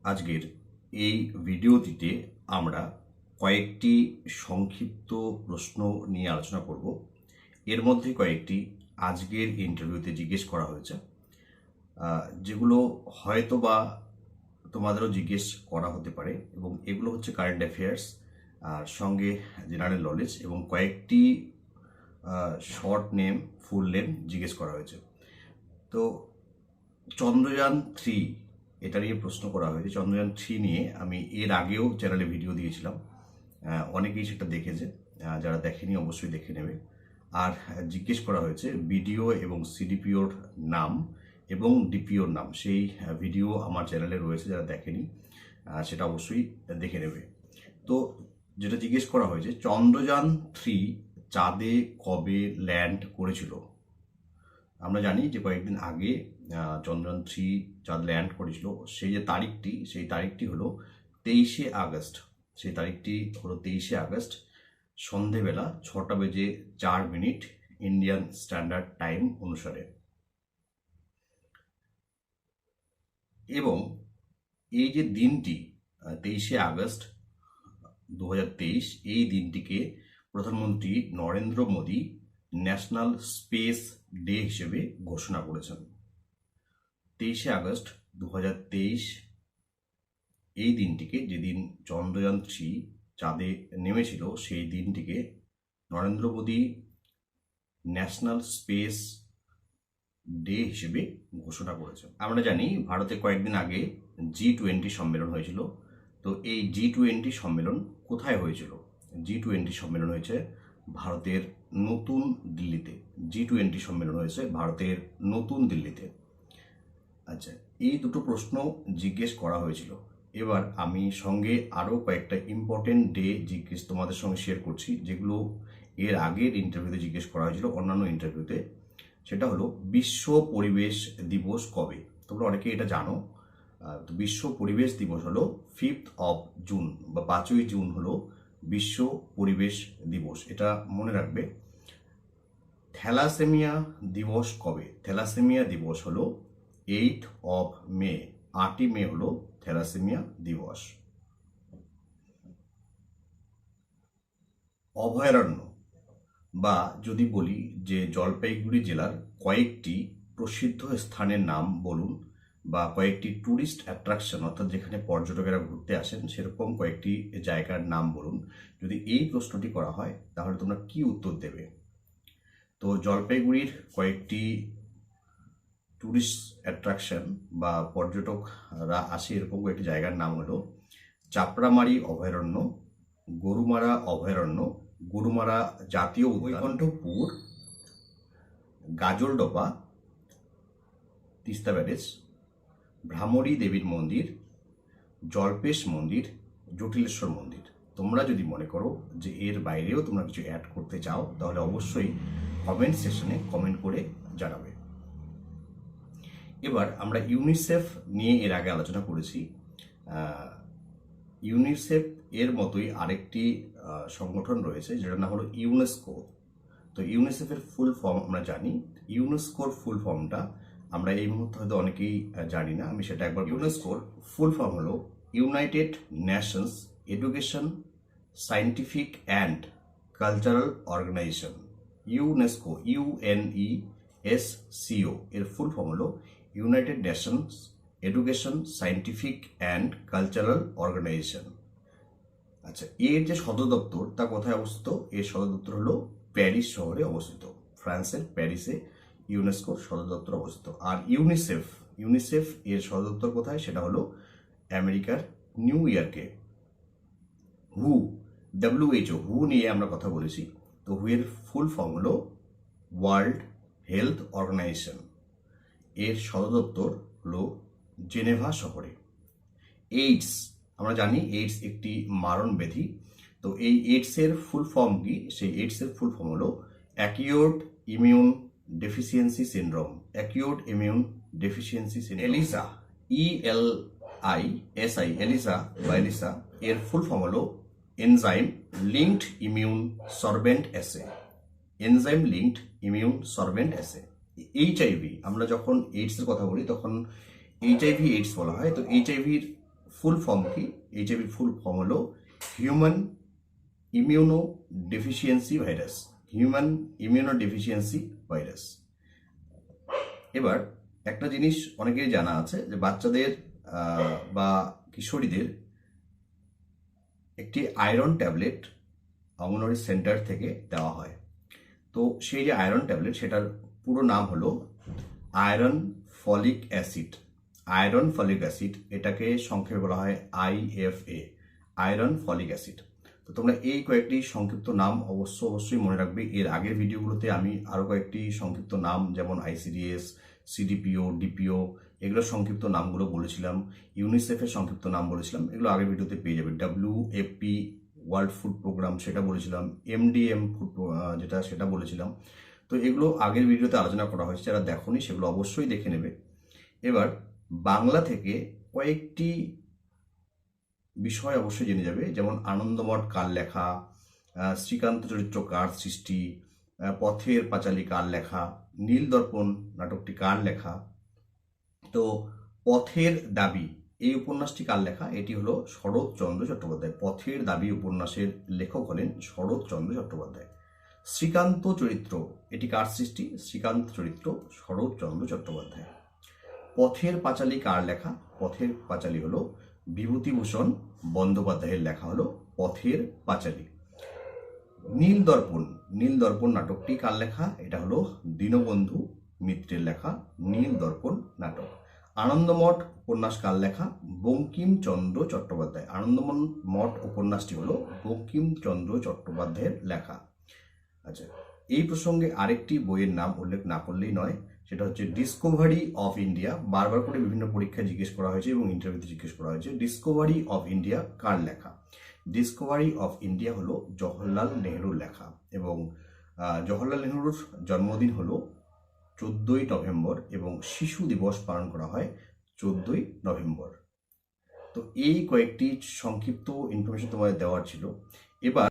আজকের এই ভিডিওটিতে আমরা কয়েকটি সংক্ষিপ্ত প্রশ্ন নিয়ে আলোচনা করব। এর মধ্যে কয়েকটি আজকের ইন্টারভিউতে জিজ্ঞেস করা হয়েছে। যেগুলো হয়তো বা তোমাদেরও জিজ্ঞেস করা হতে পারে এবং এগুলো হচ্ছে কারেন্ট অ্যাফেয়ার্স আর সঙ্গে জেনারেল নলেজ এবং কয়েকটি শর্ট নেম ফুল নেম জিজ্ঞেস করা হয়েছে। তো চন্দ্রযান থ্রি এটা নিয়ে প্রশ্ন করা হয়েছে। চন্দ্রযান থ্রি নিয়ে আমি এর আগেও চ্যানেলে ভিডিও দিয়েছিলাম। অনেকেই সেটা দেখেছে। যারা দেখেনি অবশ্যই দেখে নেবে। আর জিজ্ঞেস করা হয়েছে বিডিও এবং সিডিপিওর নাম এবং ডিপিওর নাম। সেই ভিডিও আমার চ্যানেলে রয়েছে, যারা দেখেনি সেটা অবশ্যই দেখে নেবে। তো যেটা জিজ্ঞেস করা হয়েছে, চন্দ্রযান থ্রি চাঁদে কবে ল্যান্ড করেছিল? আমরা জানি যে কয়েকদিন আগে আহ, চন্দ্রযান থ্রি চাঁদ ল্যান্ড করেছিল সেই যে তারিখটি সেই তারিখটি হলো তেইশে আগস্ট। সেই তারিখটি হলো তেইশে আগস্ট সন্ধেবেলা ছটা বেজে চার মিনিট ইন্ডিয়ান স্ট্যান্ডার্ড টাইম অনুসারে। এবং এই যে দিনটি তেইশে আগস্ট দু হাজার তেইশ এই দিনটিকে প্রধানমন্ত্রী Narendra Modi national space day হিসেবে ঘোষণা করেছেন। তেইশে আগস্ট দু হাজার তেইশ, এই দিনটিকে যেদিন চন্দ্রযান থ্রি চাঁদে নেমেছিল, সেই দিনটিকে Narendra Modi national space day হিসেবে ঘোষণা করেছেন। আমরা জানি ভারতে কয়েকদিন আগে জি টোয়েন্টি সম্মেলন হয়েছিল। তো এই জি টোয়েন্টি সম্মেলন কোথায় হয়েছিল? জি টোয়েন্টি সম্মেলন হয়েছে ভারতের নতুন দিল্লিতে জি টোয়েন্টি সম্মেলন হয়েছে ভারতের নতুন দিল্লিতে। আচ্ছা এই দুটো প্রশ্ন জিজ্ঞেস করা হয়েছিল। এবার আমি সঙ্গে আরও কয়েকটা ইম্পর্টেন্ট ডে জিজ্ঞেস তোমাদের সঙ্গে শেয়ার করছি, যেগুলো এর আগের ইন্টারভিউতে জিজ্ঞেস করা হয়েছিল, অন্যান্য ইন্টারভিউতে সেটা হলো, বিশ্ব পরিবেশ দিবস কবে? তোমরা অনেকে এটা জানো। বিশ্ব পরিবেশ দিবস হলো ফিফথ অফ জুন বা পাঁচই জুন হলো বিশ্ব পরিবেশ দিবস, এটা মনে রাখবে। থ্যালাসেমিয়া দিবস কবে? থ্যালাসেমিয়া দিবস হলো এইট অফ মে, আটই মে হলো থ্যালাসেমিয়া দিবস। অভয়ারণ্য, বা যদি বলি যে জলপাইগুড়ি জেলার কয়েকটি প্রসিদ্ধ স্থানের নাম বলুন বা কয়েকটি ট্যুরিস্ট অ্যাট্রাকশন অর্থাৎ যেখানে পর্যটকেরা ঘুরতে আসেন সেরকম কয়েকটি জায়গার নাম বলুন। যদি এই প্রশ্নটি করা হয় তাহলে তোমরা কি উত্তর দেবে? তো জলপাইগুড়ির কয়েকটি ট্যুরিস্ট অ্যাট্রাকশন বা পর্যটকরা আসে এরকম কয়েকটি জায়গার নাম হলো চাপড়ামারি অভয়ারণ্য গরুমারা অভয়ারণ্য গরুমারা জাতীয় বৈকণ্ঠপুর গাজলডোবা তিস্তা ব্যারেজ ভ্রামরী দেবীর মন্দির, জল্পেশ মন্দির, জটিলেশ্বর মন্দির। তোমরা যদি মনে করো যে এর বাইরেও তোমরা কিছু অ্যাড করতে চাও, তাহলে অবশ্যই কমেন্ট সেশনে কমেন্ট করে জানাবে। এবার আমরা ইউনিসেফ নিয়ে এর আগে আলোচনা করেছি। ইউনিসেফ এর মতোই আরেকটি সংগঠন রয়েছে যেটার নাম হলো ইউনেস্কো তো ইউনিসেফের ফুল ফর্ম আমরা জানি। ইউনেস্কোর ফুল ফর্মটা আমরা এই মুহূর্তে হয়তো অনেকেই জানি না আমি সেটা একবার ইউনেস্কোর ফুল ফর্ম হলো United Nations Education Scientific and Cultural Organization UNESCO U N E S C O এর ফুল ফর্ম হলো United Nations Education Scientific and Cultural Organization আচ্ছা এর যে সদর দপ্তর তা কোথায় অবস্থিত? এর সদর দপ্তর হলো প্যারিস শহরে অবস্থিত। ফ্রান্সের প্যারিসে ইউনেস্কোর সদর দপ্তর অবস্থিত। আর ইউনিসেফ ইউনিসেফ এর সদর দপ্তর কোথায়? সেটা হলো আমেরিকার নিউ ইয়র্কে। হু ডাব্লিউএইচও হু নিয়ে আমরা কথা বলেছি। তো হু এর ফুল ফর্ম হলো ওয়ার্ল্ড হেলথ অর্গানাইজেশন এর সদর দপ্তর হলো জেনেভা শহরে। এইডস আমরা জানি এইডস একটি মারণ ব্যাধি। তো এই এইডসের ফুল ফর্ম কি? সেই এইডসের ফুল ফর্ম হলো acute immune deficiency syndrome acute immune deficiency syndrome ELISA E L I S A ELISA বা এলিসা এর ফুল ফর্ম হলো enzyme linked immune sorbent assay enzyme linked immune sorbent assay HIV আমরা যখন এইডসের কথা বলি, তখন HIV AIDS বলা হয়। তো এইচআইভির ফুল ফর্ম কি? এইচআইভির ফুল ফর্ম হলো human immunodeficiency virus human immunodeficiency virus এবার একটা জিনিস অনেকেরই জানা আছে যে বাচ্চাদের বা কিশোরীদের একটি আয়রন ট্যাবলেট অঙ্গনওয়াড়ি সেন্টার থেকে দেওয়া হয়। তো সেই যে আয়রন ট্যাবলেট সেটার পুরো নাম হলো iron folic acid iron folic acid এটাকে সংক্ষেপে বলা হয় আইএফএ আয়রন ফলিক অ্যাসিড তো তোমরা এই কয়েকটি সংক্ষিপ্ত নাম অবশ্য অবশ্যই মনে রাখবে। এর আগের ভিডিওগুলোতে আমি আরও কয়েকটি সংক্ষিপ্ত নাম, যেমন আইসিডিএস সিডিপিও ডিপিও এগুলোর সংক্ষিপ্ত নামগুলো বলেছিলাম। ইউনিসেফের সংক্ষিপ্ত নাম বলেছিলাম। এগুলো আগের ভিডিওতে পেয়ে যাবে। W F P world food programme সেটা বলেছিলাম। এমডিএম ফুড যেটা সেটা বলেছিলাম। তো এগুলো আগের ভিডিওতে আলোচনা করা হয়েছে। যারা দেখোনি সেগুলো অবশ্যই দেখে নেবে। এবার বাংলা থেকে কয়েকটি বিষয় অবশ্যই জেনে যাবে। যেমন আনন্দমঠ কার লেখা শ্রীকান্ত চরিত্র কার সৃষ্টি পথের পাঁচালী কার লেখা, নীল দর্পণ নাটকটি কার লেখা। তো পথের দাবি, এই উপন্যাসটি কার লেখা? এটি হলো শরৎচন্দ্র চট্টোপাধ্যায়। পথের দাবি উপন্যাসের লেখক হলেন শরৎচন্দ্র চট্টোপাধ্যায়। শ্রীকান্ত চরিত্র, এটি কার সৃষ্টি? শ্রীকান্ত চরিত্র শরৎচন্দ্র চট্টোপাধ্যায়। পথের পাঁচালী কার লেখা? পথের পাঁচালী হলো বিভূতিভূষণ বন্দ্যোপাধ্যায়ের লেখা হলো পথের পাঁচালী। নীল দর্পণ নীল দর্পণ নাটকটি কার লেখা? এটা হলো দীনবন্ধু মিত্রের লেখা নীল দর্পণ নাটক। আনন্দমঠ উপন্যাস কার লেখা? বঙ্কিমচন্দ্র চট্টোপাধ্যায়। আনন্দমন মঠ উপন্যাসটি হলো বঙ্কিমচন্দ্র চট্টোপাধ্যায়ের লেখা। আচ্ছা এই প্রসঙ্গে আরেকটি বইয়ের নাম উল্লেখ না করলেই নয়। সেটা হচ্ছে ডিসকভারি অফ ইন্ডিয়া বারবার করে বিভিন্ন পরীক্ষায় জিজ্ঞেস করা হয়েছে এবং ইন্টারভিউতে জিজ্ঞেস করা হয়েছে ডিসকভারি অফ ইন্ডিয়া কার লেখা? ডিসকভারি অফ ইন্ডিয়া হলো জওহরলাল নেহরুর লেখা এবং জওহরলাল নেহরুর জন্মদিন হলো চোদ্দোই নভেম্বর এবং শিশু দিবস পালন করা হয় চোদ্দোই নভেম্বর। তো এই কয়েকটি সংক্ষিপ্ত ইনফরমেশন তোমাদের দেওয়ার ছিল। এবার